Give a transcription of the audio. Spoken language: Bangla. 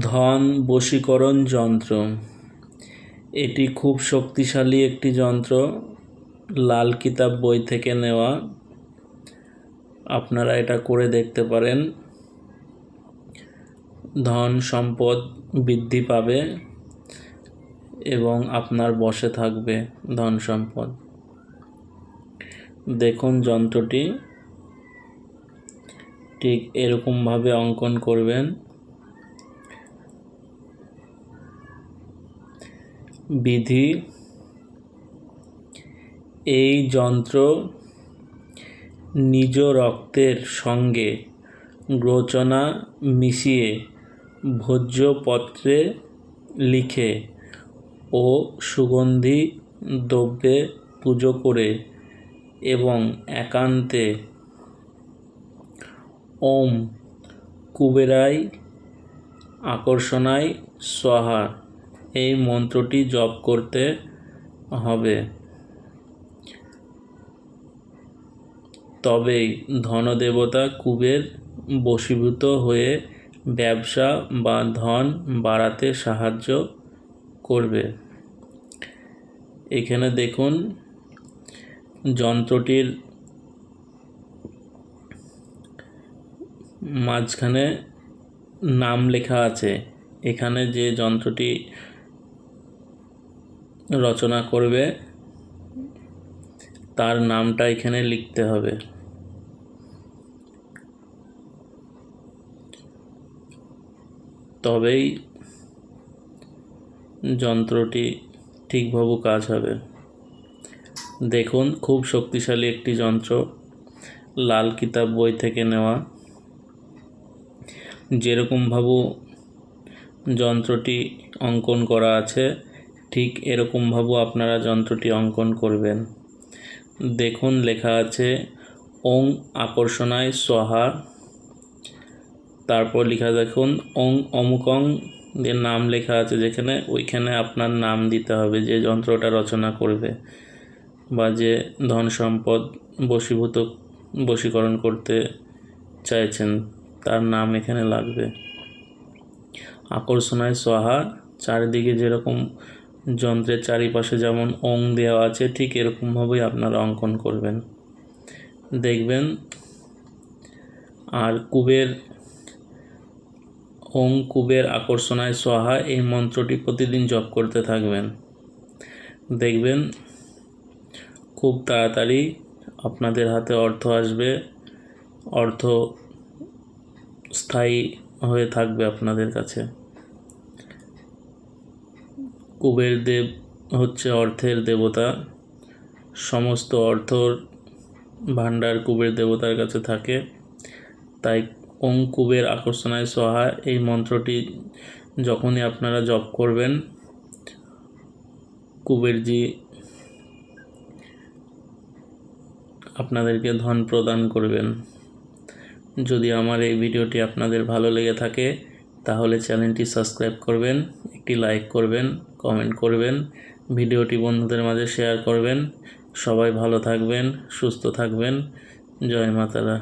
ধন বশীকরণ যন্ত্র। এটি খুব শক্তিশালী একটি যন্ত্র। লাল কিতাব বই থেকে নেওয়া। আপনারা এটা করে দেখতে পারেন। ধন সম্পদ বৃদ্ধি পাবে এবং আপনার বসে থাকবে ধন সম্পদ। দেখুন যন্ত্রটি। ঠিক এরকমভাবে অঙ্কন করবেন। বিধি। এই যন্ত্র নিজ রক্তের সঙ্গে গ্রোচনা মিশিয়ে ভোজ্যপত্রে লিখে ও সুগন্ধি দ্রব্যে পুজো করে এবং একান্তে ওম কুবেরাই আকর্ষণায় সহা এই মন্ত্রটি জপ করতে হবে। তবেই ধনদেবতা কুবের বশীভূত হয়ে ব্যবসা বা ধন বাড়াতে সাহায্য করবে। এখানে দেখুন, যন্ত্রটির মাঝখানে নাম লেখা আছে। এখানে যে যন্ত্রটি রচনা করবে, তার নামটা এখানে লিখতে হবে। তবেই যন্ত্রটি ঠিকভাবে কাজ হবে। দেখুন, খুব শক্তিশালী একটি যন্ত্র, লাল কিতাব বই থেকে নেওয়া। যেরকমভাবে যন্ত্রটি অঙ্কন করা আছে ঠিক এরকমভাবে আপনারা যন্ত্রটি অঙ্কন করবেন। দেখুন, লেখা আছে, ওং আকর্ষণায় সহা। তারপর লেখা, দেখুন, ওং অমুকং। যে নাম লেখা আছে যেখানে, ওইখানে আপনার নাম দিতে হবে যে যন্ত্রটা রচনা করবে বা যে ধন সম্পদ বশীভূত, বশীকরণ করতে চাইছেন, তার নাম এখানে লাগবে। আকর্ষণায় সহা, চারিদিকে যেরকম যন্ত্রের চারিপাশে যেমন ওং দেওয়া আছে, ঠিক এরকমভাবেই আপনারা অঙ্কন করবেন। দেখবেন, আর কুবের ওং কুবের আকর্ষণায় সহা এই মন্ত্রটি প্রতিদিন জপ করতে থাকবেন। দেখবেন, খুব তাড়াতাড়ি আপনাদের হাতে অর্থ আসবে, অর্থ স্থায়ী হয়ে থাকবে আপনাদের কাছে। কুবের দেব হচ্ছে অর্থের দেবতা। সমস্ত অর্থর ভাণ্ডার কুবের দেবতার কাছে থাকে। তাই ওং কুবের আকর্ষণায় সহা, এই মন্ত্রটি যখনই আপনারা জপ করবেন, কুবেরজি আপনাদেরকে ধন প্রদান করবেন। যদি আমার এই ভিডিওটি আপনাদের ভালো লেগে থাকে, তাহলে চ্যানেলটি সাবস্ক্রাইব করবেন, একটি লাইক করবেন কমেন্ট করবেন ভিডিওটি বন্ধুদের মাঝে শেয়ার করবেন। সবাই ভালো থাকবেন সুস্থ থাকবেন। জয় মাতারা।